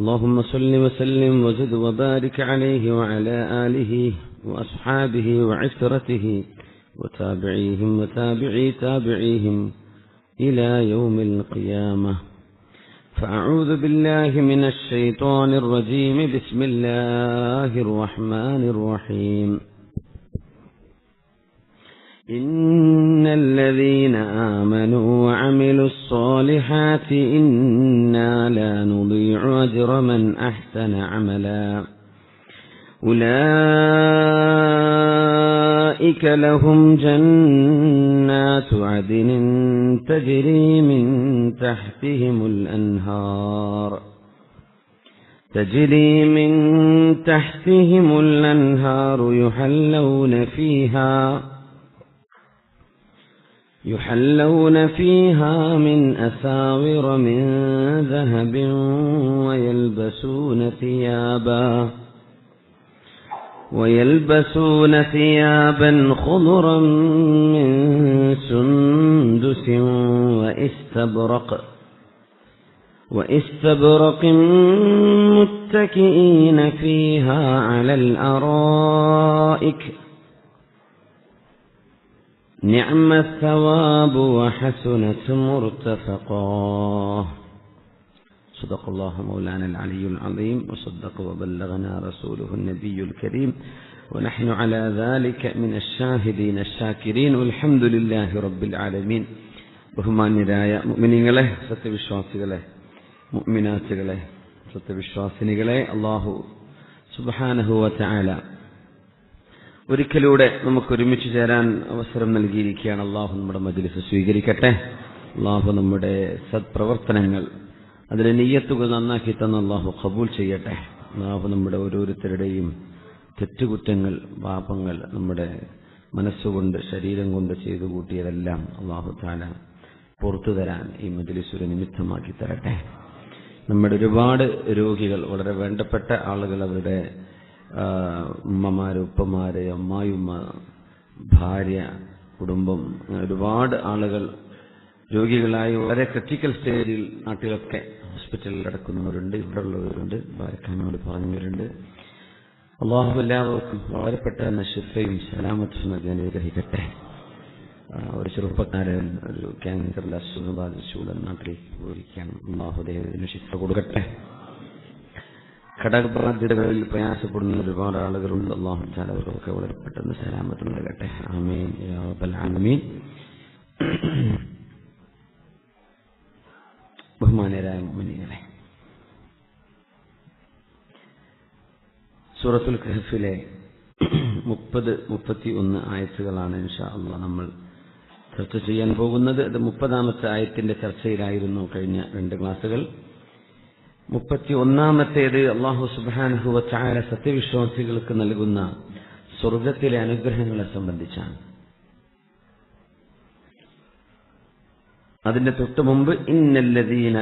اللهم صل وسلم وزد وبارك عليه وعلى آله وأصحابه وعشرته وتابعيهم وتابعي تابعيهم إلى يوم القيامة. فأعوذ بالله من الشيطان الرجيم. بسم الله الرحمن الرحيم. إن الذين آمنوا وعملوا الصالحات إنا لا نضيع أجر من أحسن عملا. أولئك لهم جنات عدن تجري من تحتهم الأنهار. تجري من تحتهم الأنهار يحلون فيها يحلون فيها من أساور من ذهب ويلبسون ثيابا ويلبسون ثيابا خضرا من سندس وإستبرق وإستبرق متكئين فيها على الأرائك نعم الثواب وحسنت مرتفقا صدق الله مولانا العلي العظيم وصدق وبلغنا رسوله النبي الكريم ونحن على ذلك من الشاهدين الشاكرين والحمد لله رب العالمين ബഹുമാന്യരായ മുഅ്മിനീങ്ങളെ സത്യവിശ്വാസികളെ മുഅ്മിനാത്തുകളെ സത്യവിശ്വാസിനികളെ അള്ളാഹു സുബ്ഹാനഹു വതആല ഒരിക്കലൂടെ നമുക്ക് ഒരുമിച്ച് ചേരാൻ അവസരം നൽകിയിരിക്കുകയാണ് അള്ളാഹു നമ്മുടെ മജ്ലിസ് സ്വീകരിക്കട്ടെ. അള്ളാഹു നമ്മുടെ സത്പ്രവർത്തനങ്ങൾ അതിലെ നെയ്യത്തുകൾ നന്നാക്കി തന്ന അള്ളാഹു കബൂൽ ചെയ്യട്ടെ. അള്ളാഹു നമ്മുടെ ഓരോരുത്തരുടെയും തെറ്റുകുറ്റങ്ങൾ പാപങ്ങൾ നമ്മുടെ മനസ്സുകൊണ്ട് ശരീരം കൊണ്ട് ചെയ്തു കൂട്ടിയതെല്ലാം അള്ളാഹു താല പുറത്തു തരാൻ ഈ മജ്ലിസ് നിമിത്തമാക്കി തരട്ടെ. നമ്മുടെ ഒരുപാട് രോഗികൾ വളരെ വേണ്ടപ്പെട്ട ആളുകൾ അവരുടെ ഉമ്മമാര് ഉപ്പമാര് അമ്മായിമ്മ ഭാര്യ കുടുംബം ഒരുപാട് ആളുകൾ രോഗികളായി വളരെ ക്രിട്ടിക്കൽ സ്റ്റേജിൽ നാട്ടിലൊക്കെ ഹോസ്പിറ്റലിൽ കിടക്കുന്നവരുണ്ട് ഇവിടെ ഉള്ളവരുണ്ട് ബാരക്കാനോട് പറഞ്ഞവരുണ്ട്. അള്ളാഹു എല്ലാവർക്കും വളരെ പെട്ടെന്ന് ശുദ്ധയും സലാമത്തും നൽകി അനുഗ്രഹിക്കട്ടെ. ഒരു ചെറുപ്പക്കാരൻ ഒരു ക്യാൻസറിൽ അസുഖം നാട്ടിൽ പോയിരിക്കുകയാണ്. അള്ളാഹു ദേവത്തിന് ശിഫ കൊടുക്കട്ടെ. ഘടകബാധ്യതകളിൽ പ്രയാസപ്പെടുന്ന ഒരുപാട് ആളുകളുണ്ട്. അള്ളാഹു അവർക്കൊക്കെ വളരെ പെട്ടെന്ന് സലാമത്ത് നൽകട്ടെ. ആമീൻ. റബ്ബൽ ബഹുമാനരായ മുനികളെ സൂറത്തുൽ ഖഹഫിലെ മുപ്പത് മുപ്പത്തി ഒന്ന് ആയത്തുകളാണ് ഇൻഷാ അള്ളാഹ് നമ്മൾ ചർച്ച ചെയ്യാൻ പോകുന്നത്. അത് മുപ്പതാമത്തെ ആയത്തിന്റെ ചർച്ചയിലായിരുന്നു കഴിഞ്ഞ രണ്ട് ക്ലാസ്സുകൾ. മുപ്പത്തി ഒന്നാമത്തേത് അള്ളാഹു സുബാനഹുവ ചായ സത്യവിശ്വാസികൾക്ക് നൽകുന്ന സ്വർഗത്തിലെ അനുഗ്രഹങ്ങളെ സംബന്ധിച്ചാണ്. അതിന്റെ തൊട്ട് മുമ്പ് ഇന്നല്ലദീന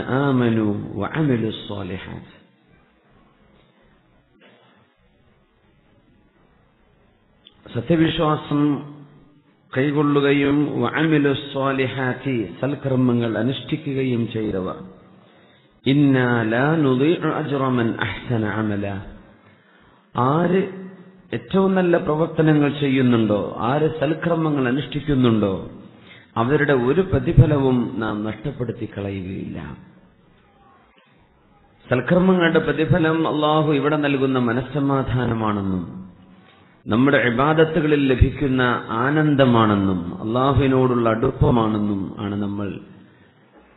സത്യവിശ്വാസം കൈകൊള്ളുകയും സൽക്കർമ്മങ്ങൾ അനുഷ്ഠിക്കുകയും ചെയ്തവർ ആര് ഏറ്റവും നല്ല പ്രവർത്തനങ്ങൾ ചെയ്യുന്നുണ്ടോ ആര് സൽക്രമങ്ങൾ അനുഷ്ഠിക്കുന്നുണ്ടോ അവരുടെ ഒരു പ്രതിഫലവും നാം നഷ്ടപ്പെടുത്തി കളയുകയില്ല. സൽക്കർമ്മങ്ങളുടെ പ്രതിഫലം അള്ളാഹു ഇവിടെ നൽകുന്ന മനസ്സമാധാനമാണെന്നും നമ്മുടെ ഇബാദത്തുകളിൽ ലഭിക്കുന്ന ആനന്ദമാണെന്നും അള്ളാഹുവിനോടുള്ള അടുപ്പമാണെന്നും ആണ് നമ്മൾ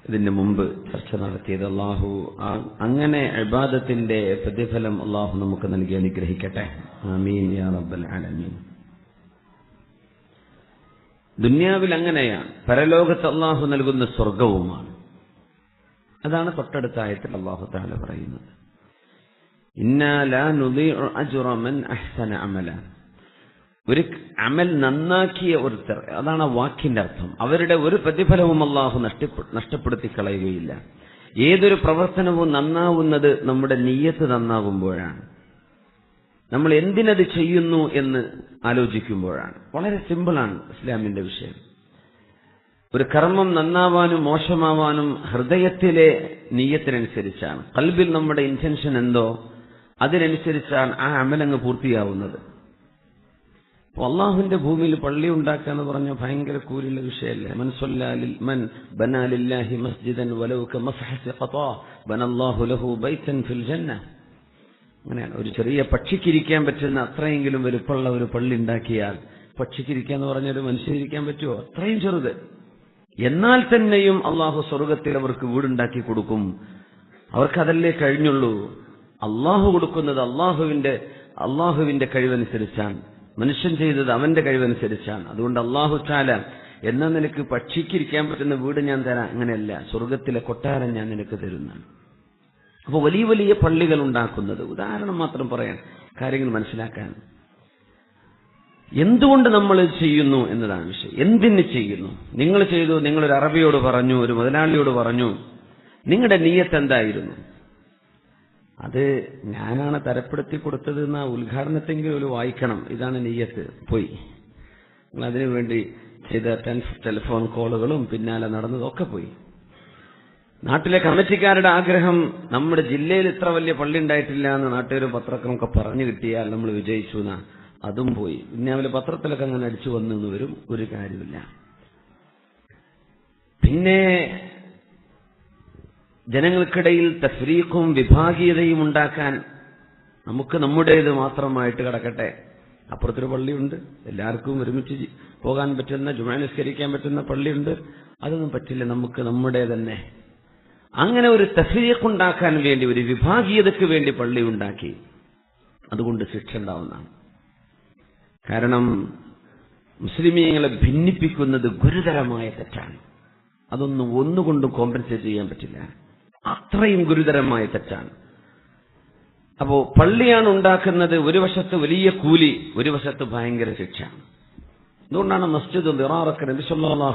ഇതിന് മുമ്പ് ചർച്ച നടത്തിയത് അള്ളാഹു അങ്ങനെ ഇബാദത്തിന്റെ പ്രതിഫലം അള്ളാഹു നമുക്ക് നൽകി അനുഗ്രഹിക്കട്ടെ. ആമീൻ യാ റബ്ബൽ ആലമീൻ. ദുന്യാവിൽ അങ്ങനെയാണ്. പരലോകത്ത് അള്ളാഹു നൽകുന്ന സ്വർഗവുമാണ് അതാണ് തൊട്ടടുത്ത ആയത്തിൽ അള്ളാഹു താല പറയുന്നത്. ഇന്നാ ലാ അജ്റ മൻ അഹ്സന അമല. ഒരു അമൽ നന്നാക്കിയ ഒരുത്തർ. അതാണ് ആ വാക്കിന്റെ അർത്ഥം. അവരുടെ ഒരു പ്രതിഫലവും അള്ളാഹു നഷ്ടപ്പെടുത്തി കളയുകയില്ല ഏതൊരു പ്രവർത്തനവും നന്നാവുന്നത് നമ്മുടെ നീയത്ത് നന്നാകുമ്പോഴാണ് നമ്മൾ എന്തിനത് ചെയ്യുന്നു എന്ന് ആലോചിക്കുമ്പോഴാണ്. വളരെ സിമ്പിളാണ് ഇസ്ലാമിന്റെ വിഷയം. ഒരു കർമ്മം നന്നാവാനും മോശമാവാനും ഹൃദയത്തിലെ നീയത്തിനനുസരിച്ചാണ് കൽബിൽ നമ്മുടെ ഇന്റൻഷൻ എന്തോ? അതിനനുസരിച്ചാണ് ആ അമലങ്ങ് പൂർത്തിയാവുന്നത്. അള്ളാഹുവിന്റെ ഭൂമിയിൽ പള്ളി ഉണ്ടാക്കുക എന്ന് പറഞ്ഞ ഭയങ്കര കൂലുള്ള വിഷയമല്ലേ? മനസ്സൊല്ലാലിൽ മൻ ബനാലില്ലാഹി മസ്ജിദൻ വലൗക മസ്ഹസ ഖതാ ലഹു ബൈതൻ ഫിൽ ജന്ന. അങ്ങനെയാണ്. ഒരു ചെറിയ പക്ഷിക്കിരിക്കാൻ പറ്റുന്ന അത്രയെങ്കിലും വലുപ്പമുള്ള ഒരു പള്ളി ഉണ്ടാക്കിയാൽ പക്ഷിക്കിരിക്കുക എന്ന് പറഞ്ഞ ഒരു മനുഷ്യരിക്കാൻ പറ്റുമോ? അത്രയും ചെറുത്. എന്നാൽ തന്നെയും അള്ളാഹു സ്വർഗത്തിൽ അവർക്ക് വീടുണ്ടാക്കി കൊടുക്കും. അവർക്കതല്ലേ കഴിഞ്ഞുള്ളൂ? അള്ളാഹു കൊടുക്കുന്നത് അള്ളാഹുവിന്റെ അള്ളാഹുവിന്റെ കഴിവനുസരിച്ചാണ്. മനുഷ്യൻ ചെയ്തത് അവന്റെ കഴിവനുസരിച്ചാണ്. അതുകൊണ്ട് അള്ളാഹു ചാല എന്ന നിനക്ക് പക്ഷിക്കിരിക്കാൻ പറ്റുന്ന വീട് ഞാൻ തരാം. അങ്ങനെയല്ല സ്വർഗത്തിലെ കൊട്ടാരം ഞാൻ നിനക്ക് തരുന്നതാണ്. അപ്പോൾ വലിയ വലിയ പള്ളികൾ ഉണ്ടാക്കുന്നത്. ഉദാഹരണം മാത്രം പറയാൻ കാര്യങ്ങൾ മനസ്സിലാക്കാൻ. എന്തുകൊണ്ട് നമ്മൾ ചെയ്യുന്നു എന്നതാണ് വിഷയം. എന്തിന് ചെയ്യുന്നു? നിങ്ങൾ ചെയ്തു നിങ്ങളൊരു അറബിയോട് പറഞ്ഞു ഒരു മുതലാളിയോട് പറഞ്ഞു നിങ്ങളുടെ നീയത്ത് എന്തായിരുന്നു? അത് ഞാനാണ് തരപ്പെടുത്തി കൊടുത്തത് എന്ന ഉദ്ഘാടനത്തെങ്കിലും ഒരു വായിക്കണം. ഇതാണ് നെയ്യത്ത്. പോയി. നിങ്ങൾ വേണ്ടി ചെയ്ത ടെലിഫോൺ കോളുകളും പിന്നാലെ നടന്നതൊക്കെ പോയി. നാട്ടിലെ കമ്മിറ്റിക്കാരുടെ ആഗ്രഹം നമ്മുടെ ജില്ലയിൽ ഇത്ര വലിയ പള്ളി ഉണ്ടായിട്ടില്ല എന്ന് നാട്ടുകാരും പത്രമൊക്കെ പറഞ്ഞു കിട്ടിയാൽ നമ്മൾ വിജയിച്ചു എന്നാ അതും പോയി. പിന്നെ അവർ പത്രത്തിലൊക്കെ അങ്ങനെ അടിച്ചു വന്നു എന്ന് വരും. ഒരു കാര്യമില്ല പിന്നെ ജനങ്ങൾക്കിടയിൽ തഫ്രീഖും വിഭാഗീയതയും ഉണ്ടാക്കാൻ നമുക്ക് നമ്മുടേത് മാത്രമായിട്ട് കിടക്കട്ടെ. അപ്പുറത്തൊരു പള്ളിയുണ്ട്. എല്ലാവർക്കും ഒരുമിച്ച് പോകാൻ പറ്റുന്ന ജുമാ നിസ്കരിക്കാൻ പറ്റുന്ന പള്ളിയുണ്ട്. അതൊന്നും പറ്റില്ല. നമുക്ക് നമ്മുടെ തന്നെ. അങ്ങനെ ഒരു തഫ്രീഖുണ്ടാക്കാൻ വേണ്ടി ഒരു വിഭാഗീയതയ്ക്ക് വേണ്ടി പള്ളി ഉണ്ടാക്കി. അതുകൊണ്ട് ശിക്ഷ ഉണ്ടാവുന്നതാണ്. കാരണം മുസ്ലിമീങ്ങളെ ഭിന്നിപ്പിക്കുന്നത് ഗുരുതരമായ തെറ്റാണ്. അതൊന്നും ഒന്നുകൊണ്ടും കോമ്പൻസേറ്റ് ചെയ്യാൻ പറ്റില്ല. അത്രയും ഗുരുതരമായ തെറ്റാണ്. അപ്പോ പള്ളിയാണ് ഉണ്ടാക്കുന്നത് ഒരു വശത്ത് വലിയ കൂലി ഒരു വശത്ത് ഭയങ്കര ശിക്ഷ. അതുകൊണ്ടാണ് മസ്ജിദ് ദിറാറൊക്കെ നബി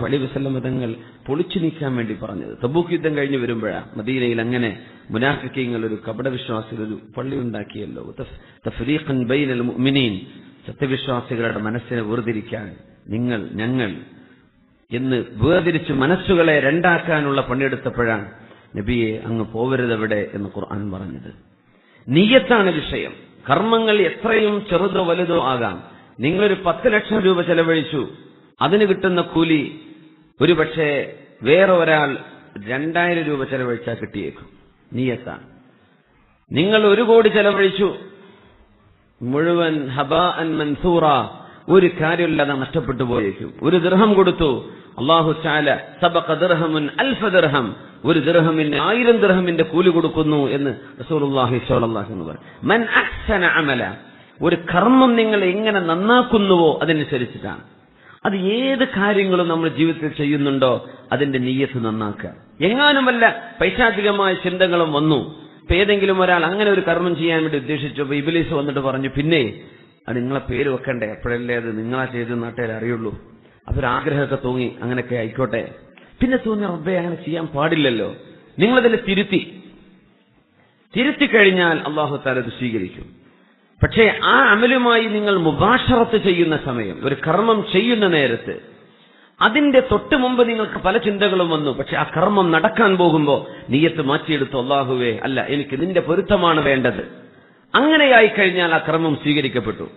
അലി മതങ്ങൾ തങ്ങൾ പൊളിച്ചു നീക്കാൻ വേണ്ടി പറഞ്ഞത്. തബൂക്ക് യുദ്ധം കഴിഞ്ഞ് വരുമ്പോഴാണ് മദീനയിൽ അങ്ങനെ മുനാഫിക്കങ്ങൾ ഒരു കപട വിശ്വാസികൾ ഒരു പള്ളി ഉണ്ടാക്കിയല്ലോ. ബൈനൽ മുഅ്മിനീൻ. സത്യവിശ്വാസികളുടെ മനസ്സിനെ വേർതിരിക്കാൻ നിങ്ങൾ ഞങ്ങൾ എന്ന് വേർതിരിച്ച് മനസ്സുകളെ രണ്ടാക്കാനുള്ള പണിയെടുത്തപ്പോഴാണ് നബിയെ അങ്ങ് പോവരുതവിടെ എന്ന് ഖുർആൻ പറഞ്ഞത്. നീയത്താണ് വിഷയം. കർമ്മങ്ങൾ എത്രയും ചെറുതോ വലുതോ ആകാം. നിങ്ങളൊരു പത്ത് ലക്ഷം രൂപ ചെലവഴിച്ചു. അതിന് കിട്ടുന്ന കൂലി ഒരുപക്ഷെ വേറെ ഒരാൾ രണ്ടായിരം രൂപ ചെലവഴിച്ചാൽ കിട്ടിയേക്കും. നീയത്താണ് നിങ്ങൾ ഒരു കോടി ചെലവഴിച്ചു. മുഴുവൻ ഹബാ അൻ മൻസൂറ. ഒരു കാര്യമില്ലാതെ നഷ്ടപ്പെട്ടു പോയേക്കും. ഒരു ദൃഹം കൊടുത്തു. അള്ളാഹു ചാല സബഖ ദിർഹമുൻ അൽഫ ദിർഹം ഒരു ദർഹമിന് ആയിരം ദർഹമിന്റെ കൂലി കൊടുക്കുന്നു എന്ന് റസൂലുള്ളാഹി അലൈഹി വസല്ലം മൻ അഹ്സന അമല ഒരു കർമ്മം നിങ്ങൾ എങ്ങനെ നന്നാക്കുന്നുവോ അതനുസരിച്ചിട്ടാണ്. അത് ഏത് കാര്യങ്ങളും നമ്മൾ ജീവിതത്തിൽ ചെയ്യുന്നുണ്ടോ അതിന്റെ നീയത്ത് നന്നാക്കുക. എങ്ങാനും വല്ല പൈശാചികമായ ചിന്തകളും വന്നു. ഇപ്പൊ ഏതെങ്കിലും ഒരാൾ അങ്ങനെ ഒരു കർമ്മം ചെയ്യാൻ വേണ്ടി ഉദ്ദേശിച്ചു ഇബിലീസ് വന്നിട്ട് പറഞ്ഞു പിന്നെ അത് നിങ്ങളെ പേര് വെക്കണ്ടേ? എപ്പോഴല്ലേ അത്? നിങ്ങളാ ചെയ്ത് നാട്ടുകാർ അറിയുള്ളൂ. ആഗ്രഹമൊക്കെ തോന്നി അങ്ങനെയൊക്കെ ആയിക്കോട്ടെ. പിന്നെ തോന്നി റബ്ബെ അങ്ങനെ ചെയ്യാൻ പാടില്ലല്ലോ. നിങ്ങളതിനെ തിരുത്തി. തിരുത്തി കഴിഞ്ഞാൽ അള്ളാഹു താല അത് സ്വീകരിക്കും. പക്ഷേ ആ അമലുമായി നിങ്ങൾ മുബാഷറത്ത് ചെയ്യുന്ന സമയം ഒരു കർമ്മം ചെയ്യുന്ന നേരത്ത് അതിന്റെ തൊട്ട് മുമ്പ് നിങ്ങൾക്ക് പല ചിന്തകളും വന്നു. പക്ഷെ ആ കർമ്മം നടക്കാൻ പോകുമ്പോൾ നീയത്ത് മാറ്റിയെടുത്തു അള്ളാഹുവേ അല്ല എനിക്ക് നിന്റെ പൊരുത്തമാണ് വേണ്ടത്. അങ്ങനെയായി കഴിഞ്ഞാൽ ആ കർമ്മം സ്വീകരിക്കപ്പെട്ടു.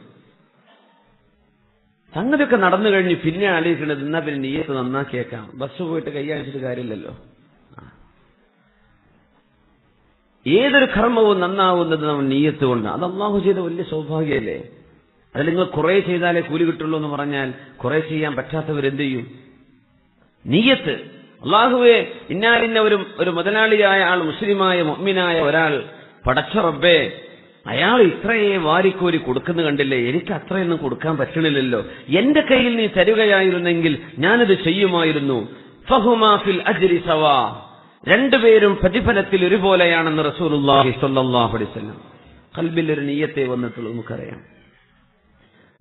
സംഗതിയൊക്കെ നടന്നു കഴിഞ്ഞ് പിന്നെ ആലോചിക്കുന്നത് എന്നാ പിന്നെ നീയത്ത് നന്നാക്കിയേക്കാം. ബസ് പോയിട്ട് കൈയാഴ്ചിട്ട് കാര്യമില്ലല്ലോ. ഏതൊരു കർമ്മവും നന്നാവുന്നത് നമ്മൾ നീയത്ത് കൊണ്ട്. അത് അള്ളാഹു ചെയ്ത വലിയ സൗഭാഗ്യമല്ലേ? അത് നിങ്ങൾ കുറെ ചെയ്താലേ കൂലി കിട്ടുള്ളൂ എന്ന് പറഞ്ഞാൽ കുറെ ചെയ്യാൻ പറ്റാത്തവരെന്ത് ചെയ്യും നീയത്ത്. അള്ളാഹുവെ ഇന്നാലിന്ന ഒരു ഒരു മുതലാളിയായ ആൾ മുസ്ലിമായ മൊമ്മിനായ ഒരാൾ പടച്ച റബ്ബേ അയാൾ ഇത്രയെ വാരിക്കോരി കൊടുക്കുന്ന കണ്ടില്ലേ? എനിക്ക് അത്രയൊന്നും കൊടുക്കാൻ പറ്റണില്ലല്ലോ. എന്റെ കയ്യിൽ നീ തരുകയായിരുന്നെങ്കിൽ ഞാനത് ചെയ്യുമായിരുന്നു. ഫഹുമാഫിൽ അജരി സവാ. രണ്ടുപേരും പ്രതിഫലത്തിൽ ഒരുപോലെയാണെന്ന് വസല്ലം. കൽബിൽ ഒരു നീയത്തെ വന്നിട്ടുള്ളൂ നമുക്കറിയാം.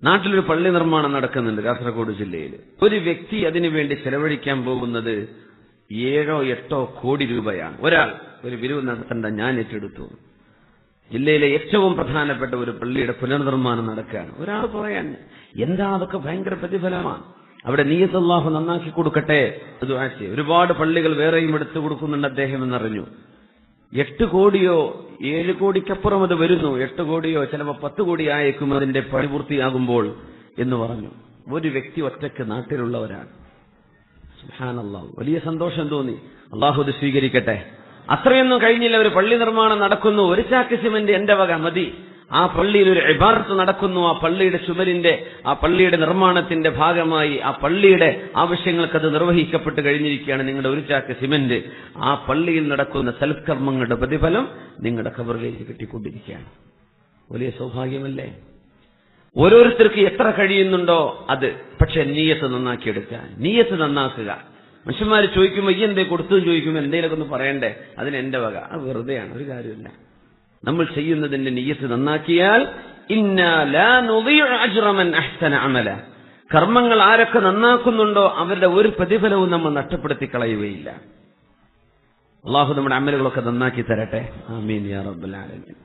നാട്ടിലൊരു പള്ളി നിർമ്മാണം നടക്കുന്നുണ്ട് കാസർഗോഡ് ജില്ലയിൽ. ഒരു വ്യക്തി അതിനുവേണ്ടി ചെലവഴിക്കാൻ പോകുന്നത് ഏഴോ എട്ടോ കോടി രൂപയാണ്. ഒരാൾ ഒരു വിരിവ് നടത്തേണ്ട ഞാൻ ഏറ്റെടുത്തു. ജില്ലയിലെ ഏറ്റവും പ്രധാനപ്പെട്ട ഒരു പള്ളിയുടെ പുനർനിർമ്മാണം നടക്കുകയാണ്. ഒരാൾ പറയാൻ എന്താ അതൊക്കെ ഭയങ്കര പ്രതിഫലമാണ്. അവിടെ നീയത്ത് അള്ളാഹു നന്നാക്കി കൊടുക്കട്ടെ. അത് ചെയ്യ്. ഒരുപാട് പള്ളികൾ വേറെയും എടുത്തു കൊടുക്കുന്നുണ്ട് അദ്ദേഹം എന്നറിഞ്ഞു. എട്ട് കോടിയോ ഏഴ് കോടിക്കപ്പുറം അത് വരുന്നു. എട്ട് കോടിയോ ചിലപ്പോൾ പത്ത് കോടി ആയേക്കും അതിന്റെ പണി പൂർത്തിയാകുമ്പോൾ എന്ന് പറഞ്ഞു. ഒരു വ്യക്തി ഒറ്റയ്ക്ക് നാട്ടിലുള്ളവരാണ്. വലിയ സന്തോഷം തോന്നി. അള്ളാഹു ഇത് സ്വീകരിക്കട്ടെ. അത്രയൊന്നും കഴിഞ്ഞില്ല. ഒരു പള്ളി നിർമ്മാണം നടക്കുന്നു. ഒരു ചാക്ക് സിമന്റ് എന്റെ വക മതി. ആ പള്ളിയിൽ ഒരു എബാർത്ത് നടക്കുന്നു. ആ പള്ളിയുടെ ചുമലിന്റെ ആ പള്ളിയുടെ നിർമ്മാണത്തിന്റെ ഭാഗമായി ആ പള്ളിയുടെ ആവശ്യങ്ങൾക്ക് അത് നിർവഹിക്കപ്പെട്ട് കഴിഞ്ഞിരിക്കുകയാണ് നിങ്ങളുടെ ഒരു ചാക്ക് സിമന്റ്. ആ പള്ളിയിൽ നടക്കുന്ന സൽക്കർമ്മങ്ങളുടെ പ്രതിഫലം നിങ്ങളുടെ ഖബറിലേക്ക് കിട്ടിക്കൊണ്ടിരിക്കുകയാണ്. വലിയ സൗഭാഗ്യമല്ലേ? ഓരോരുത്തർക്ക് എത്ര കഴിയുന്നുണ്ടോ അത്. പക്ഷെ നീയത്ത് നന്നാക്കിയെടുക്കുക. നീയത്ത് നന്നാക്കുക. മനുഷ്യന്മാർ ചോദിക്കുമ്പോൾ ഈ എന്തേ കൊടുത്തു ചോദിക്കുമ്പോൾ എന്തെങ്കിലുമൊക്കെ ഒന്ന് പറയണ്ടേ? അതിന് എന്റെ വക. അത് വെറുതെയാണ് ഒരു കാര്യമില്ല നമ്മൾ ചെയ്യുന്നതിന്റെ നീയത്ത് നന്നാക്കിയാൽ അമല. കർമ്മങ്ങൾ ആരൊക്കെ നന്നാക്കുന്നുണ്ടോ അവരുടെ ഒരു പ്രതിഫലവും നമ്മൾ നഷ്ടപ്പെടുത്തി കളയുകയില്ല. അള്ളാഹു നമ്മുടെ അമലുകളൊക്കെ നന്നാക്കി തരട്ടെ. ആമീൻ യാ റബ്ബൽ ആലമീൻ.